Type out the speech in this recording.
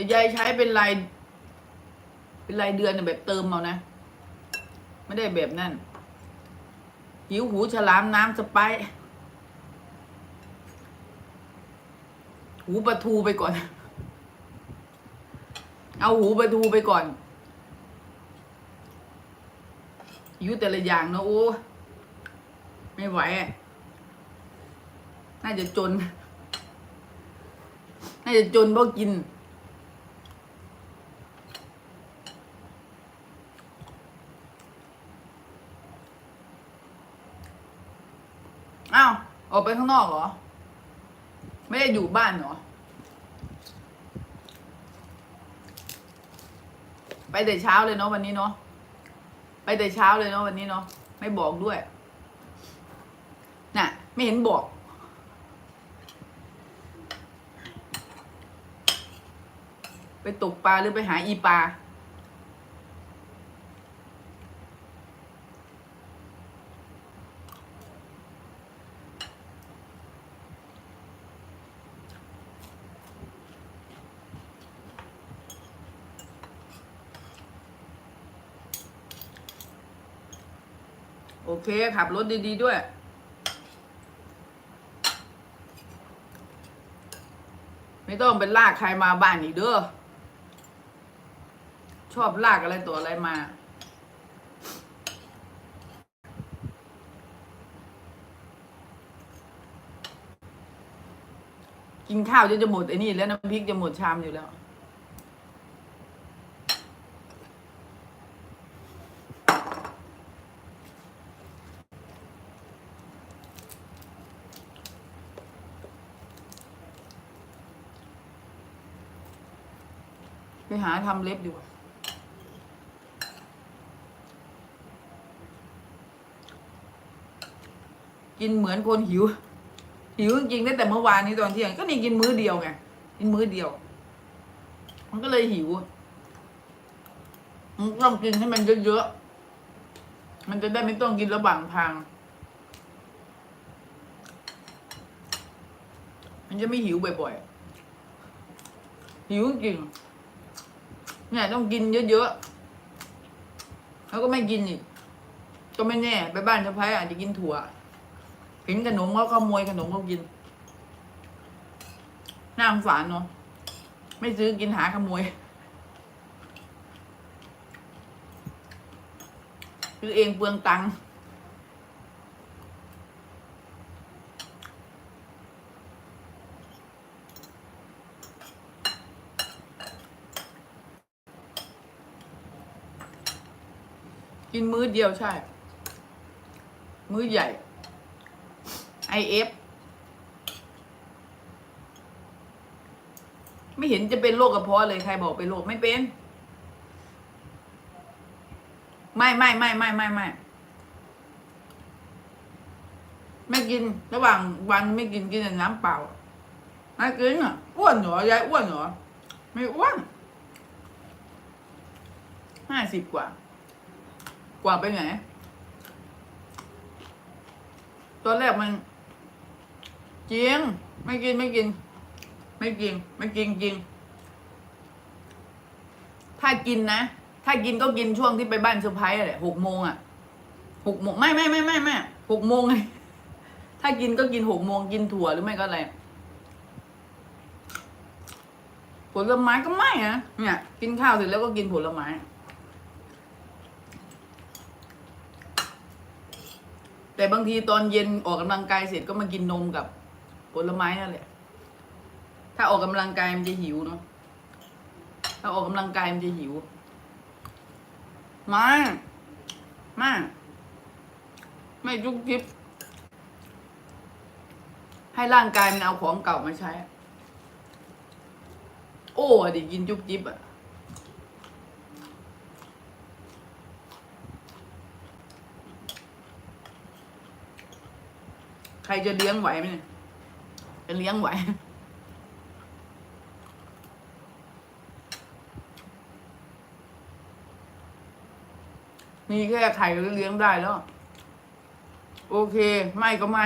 แต่ยายใช้เป็นราย เป็นรายเดือนน่ะแบบเติมเอานะ ไม่ได้แบบนั่นหิวหูฉลามน้ำสไปซ์หูปลาทูไปก่อน เอาหูปลาทูไปก่อนหิวแต่ละอย่างเนะโอ้ไม่ไหว น่าจะจน น่าจะจนเพราะกิน อ้าวออกไปข้างนอกเหรอ ไม่ได้อยู่บ้านเหรอ ไปแต่เช้าเลยเนาะวันนี้เนาะไปแต่เช้าเลยเนาะวันนี้เนาะไม่บอกด้วย น่ะ ไม่เห็นบอกไปตกปลาหรือไปหาอีปลา โอเค ขับรถดีๆด้วย ไม่ต้องเป็นลากใครมาบ้านอีกเด้อ ชอบลากอะไรตัวอะไรมา กินข้าวจนจะหมดไอ้นี่แล้วน้ำพริกจะหมดชามอยู่แล้ว ไปหาทำเล็บดีกว่ากินเหมือนคนหิว หิวจริงๆตั้แต่เมื่อวานนี้ตอนเที่ยงก็นี่กินมื้อเดียวไงกินมื้อเดียว มันก็เลยหิวมันต้องกินให้มันเยอะๆมันจะได้ไม่ต้องกินระหว่างทาง มันจะไม่หิวบ่อยๆหิวจริง เนี่ยต้องกินเยอะๆแล้วก็ไม่กินอีกก็ไม่แน่ ไปบ้านสะพ้ายอาจจะกินถั่วเห็นขนมเขาขโมยขนมเขากินน่าสงสารเนาะไม่ซื้อกินหาขโมยคือเองเปลืองตังค์ กินมื้อเดียวใช่ มื้อใหญ่ IF ไม่เห็นจะเป็นโรคกระเพาะเลย ใครบอกเป็นโรคไม่เป็น ไม่ไม่ไม่ไม่ไม่ไม่ไม่กิน ระหว่างวันไม่กินกินแต่น้ำเปล่าไม่กินอะอ้วนเหรอยายอ้วนเหรอไม่อ้วนห้าสิบกว่า กว่าไปไหน ตอนแรกมันจริงไม่กินไม่กิน ไม่กิน ไม่กินจริง ถ้ากินนะ ถ้ากินก็กินช่วงที่ไปบ้านเซอร์ไพรส์อะแหละหกโมงอะหกโมงไม่ไม่ไม่ไม่ไม่หกโมงไงถ้ากินก็กินหกโมงกินถั่วหรือไม่ก็อะไรผลไม้ก็ไม่นะเนี่ย กินข้าวเสร็จแล้วก็กินผลไม้ แต่บางทีตอนเย็นออกกำลังกายเสร็จก็มากินนมกับผลไม้นั่นแหละ ถ้าออกกำลังกายมันจะหิวเนาะ ถ้าออกกำลังกายมันจะหิว มา มา ไม่จุกจิบ ให้ร่างกายมันเอาของเก่ามาใช้ โอ้อะดิกินจุกจิบอะ ใครจะเลี้ยงไหวไหมเนี่ยจะเลี้ยงไหวมีแค่ไข่ก็เลี้ยงได้แล้ว โอเค ไม่ก็ไม่